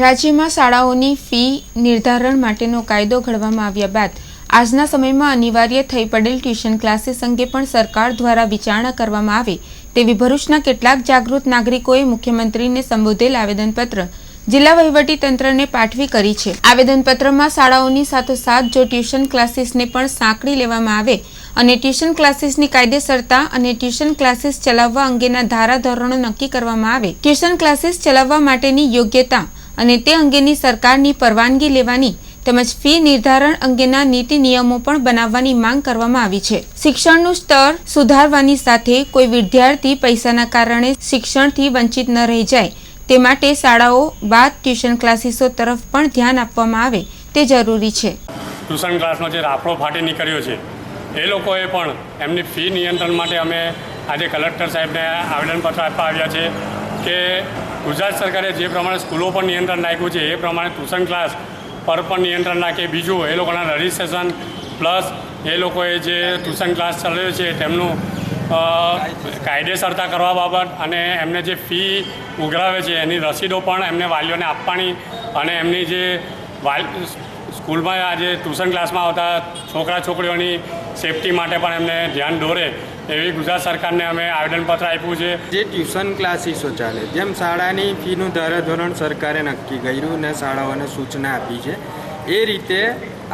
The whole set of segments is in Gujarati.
રાજ્યમાં શાળાઓની ફી નિર્ધારણ માટેનો કાયદો ઘડવામાં આવ્યા બાદ આજના સમયમાં અનિવાર્ય થઈ પડેલ ટ્યુશન ક્લાસીસ અંગે પણ સરકાર દ્વારા વિચારણા કરવામાં આવે તેવી ભરૂચના કેટલાક જાગૃત નાગરિકોએ મુખ્યમંત્રીને સંબોધેલ આવેદનપત્ર જિલ્લા વહીવટી તંત્રને પાઠવી કરી છે. આવેદનપત્રમાં શાળાઓની સાથોસાથ જો ટ્યુશન ક્લાસીસને પણ સાંકળી લેવામાં આવે અને ટ્યુશન ક્લાસીસની કાયદેસરતા અને ટ્યુશન ક્લાસીસ ચલાવવા અંગેના ધારાધોરણો નક્કી કરવામાં આવે, ટ્યુશન ક્લાસીસ ચલાવવા માટેની યોગ્યતા અને તે અંગેની સરકારની પરવાનગી લેવાની તેમજ ફી નિર્ધારણ અંગેના નીતિ નિયમો પણ બનાવવાની માંગ કરવામાં આવી છે. શિક્ષણનું સ્તર સુધારવાની સાથે કોઈ વિદ્યાર્થી પૈસાના કારણે શિક્ષણથી વંચિત ન રહી જાય, તે માટે શાળાઓ બાદ ટ્યુશન ક્લાસીસો તરફ પણ ધ્યાન આપવામાં આવે તે જરૂરી છે. ટ્યુશન ક્લાસનો જે રાફડો ફાટી નીકળ્યો છે, એ લોકોએ પણ એમની ફી નિયંત્રણ માટે અમે આજે કલેક્ટર સાહેબને આવેદનપત્ર આપવા આવ્યા છે કે ગુજરાત સરકારે જે પ્રમાણે સ્કૂલો પર નિયંત્રણ નાખ્યું છે, એ પ્રમાણે ટ્યુશન ક્લાસ પર પણ નિયંત્રણ નાખે. બીજું, એ લોકોના રજિસ્ટ્રેશન પ્લસ એ લોકોએ જે ટ્યુશન ક્લાસ ચલાવ્યો છે, તેમનું કાયદેસરતા કરવા બાબત અને એમને જે ફી ઉઘરાવે છે, એની રસીદો પણ એમને વાલીઓને આપવાની અને એમની જે વાલ સ્કૂલમાં આજે ટ્યુશન ક્લાસમાં આવતા છોકરા છોકરીઓની સેફટી માટે પણ એમને ધ્યાન દોરે એવી ગુજરાત સરકારને અમે આવેદનપત્ર આપ્યું છે. જે ટ્યુશન ક્લાસીસો ચાલે, જેમ શાળાની ફીનું ધારાધોરણ સરકારે નક્કી કર્યું અને શાળાઓને સૂચના આપી છે, એ રીતે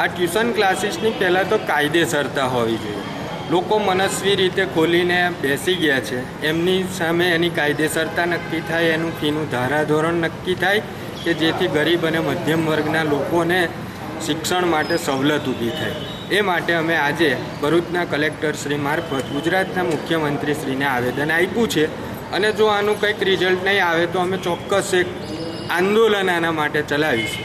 આ ટ્યુશન ક્લાસીસની પહેલાં તો કાયદેસરતા હોવી જોઈએ. લોકો મનસ્વી રીતે ખોલીને બેસી ગયા છે, એમની સામે એની કાયદેસરતા નક્કી થાય, એનું ફીનું ધારાધોરણ નક્કી થાય કે જેથી ગરીબ અને મધ્યમ વર્ગના લોકોને શિક્ષણ માટે સવલત ઊભી થાય. એ માટે અમે આજે ભરૂચના કલેક્ટર શ્રી મારફત ગુજરાતના મુખ્યમંત્રી શ્રીને આવેદન આપ્યું છે. અને જો આનું કંઈક રિઝલ્ટ નહીં આવે તો અમે ચોક્કસ એક આંદોલન આના માટે ચલાવીશું.